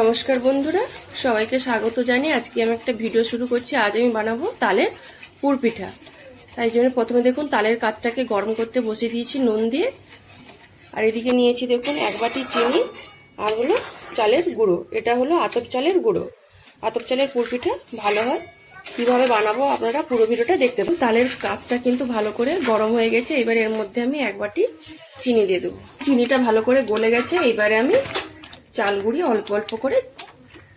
নমস্কার বন্ধুরা, সবাইকে স্বাগত জানি আজকে আমি একটা ভিডিও শুরু করছি। আজ আমি বানাবো তালের পুর পিঠা। তাই জন্য প্রথমে দেখুন তালের কাঠটাকে গরম করতে বসিয়ে দিয়েছি নুন দিয়ে। আর এদিকে নিয়েছি দেখুন এক বাটি চিনি, আর হলো চালের গুঁড়ো। এটা হলো আতপ চালের গুঁড়ো। আতপ চালের পুর পিঠা ভালো হয়। কীভাবে বানাবো আপনারা পুরো ভিডিওটা দেখতে পাবেন তালের কাপটা কিন্তু ভালো করে গরম হয়ে গেছে। এবার এর মধ্যে আমি এক বাটি চিনি দিয়ে দেবো। চিনিটা ভালো করে গলে গেছে। এবারে আমি চাল গুঁড়ি অল্প অল্প করে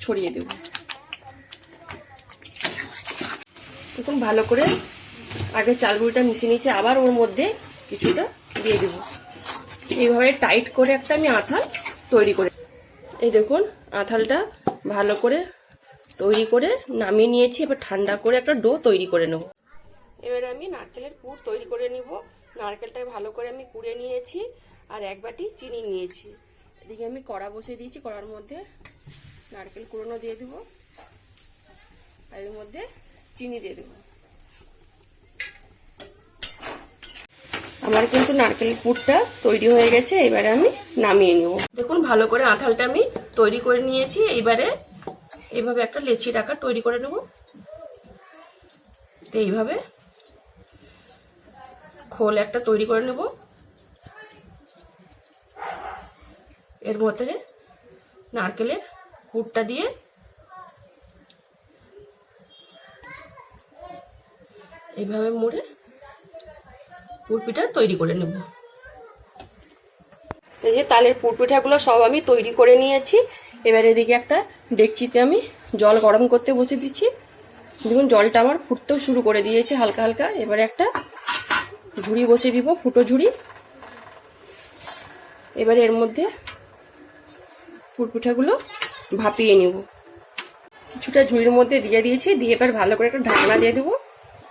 ছড়িয়ে দেব। দেখুন, ভালো করে আগে চাল গুঁড়িটা মিশিয়ে নিচ্ছে আবার ওর মধ্যে কিছুটা দিয়ে দেব। এইভাবে টাইট করে একটা আমি আঁথাল তৈরি করে এই দেখুন আঁথালটা ভালো করে তৈরি করে নামিয়ে নিয়েছি, এবার ঠান্ডা করে একটা ডো তৈরি করে নেব। এবারে আমি নারকেলের পুর তৈরি করে নিব। নারকেলটাকে ভালো করে আমি কুড়ে নিয়েছি আর এক বাটি চিনি নিয়েছি। এদিকে আমি কড়া বসিয়ে দিয়েছি, কড়ার মধ্যে নারকেল কুড়োনো দিয়ে দিব, আর এর মধ্যে চিনি দিয়ে দেব। আমার কিন্তু নারকেল পুরটা তৈরি হয়ে গেছে, এবারে আমি নামিয়ে নেব। দেখুন, ভালো করে আঁঠালটা আমি তৈরি করে নিয়েছি, এইবারে এইভাবে একটা লেচি আকার তৈরি করে নেব। তো এইভাবে খোল একটা তৈরি করে নেব। এর মধ্যে নারকেলের পুরটা দিয়ে এইভাবে মুড়ে পুরপিঠা তৈরি করে নেব। এই যে তালের পুরপিঠাগুলো সব আমি তৈরি করে নিয়েছি। এবার এদিকে একটা ডেকচিতে আমি জল গরম করতে বসে দিচ্ছি। দেখুন, জলটা আমার ফুটতেও শুরু করে দিয়েছে হালকা হালকা। এবারে একটা ঝুড়ি বসিয়ে দিব, ফুটো ঝুড়ি। এবারে এর মধ্যে পুরপিঠাগুলো ভাপিয়ে নেব। কিছুটা ঝুড়ির মধ্যে দিয়ে দিয়েছি, দিয়ে এবার ভালো করে একটা ঢাকনা দিয়ে দেবো।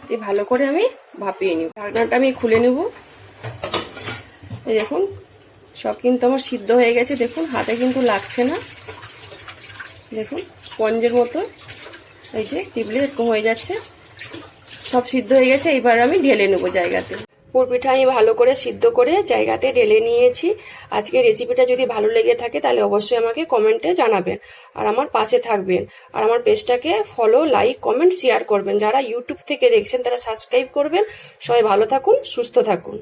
দিয়ে ভালো করে আমি ভাপিয়ে নেব। ঢাকনাটা আমি খুলে নেব। এই দেখুন, সব কিন্তু আমার সিদ্ধ হয়ে গেছে। দেখুন, হাতে কিন্তু লাগছে না। দেখুন, স্পঞ্জের মতো এই যে টিপলে এরকম হয়ে যাচ্ছে। সব সিদ্ধ হয়ে গেছে, এবার আমি ঢেলে নেব জায়গাতে। পুরপিঠা আমি ভালো করে সিদ্ধ করে জায়গাতে ঢেলে নিয়েছি। আজকে রেসিপিটা যদি ভালো লেগে থাকে, তাহলে অবশ্যই আমাকে কমেন্টে জানাবেন। আর আমার পাশে থাকবেন। আর আমার পেজটাকে ফলো লাইক কমেন্ট শেয়ার করবেন। যারা ইউটিউব থেকে দেখছেন, তারা সাবস্ক্রাইব করবেন। সবাই ভালো থাকুন, সুস্থ থাকুন।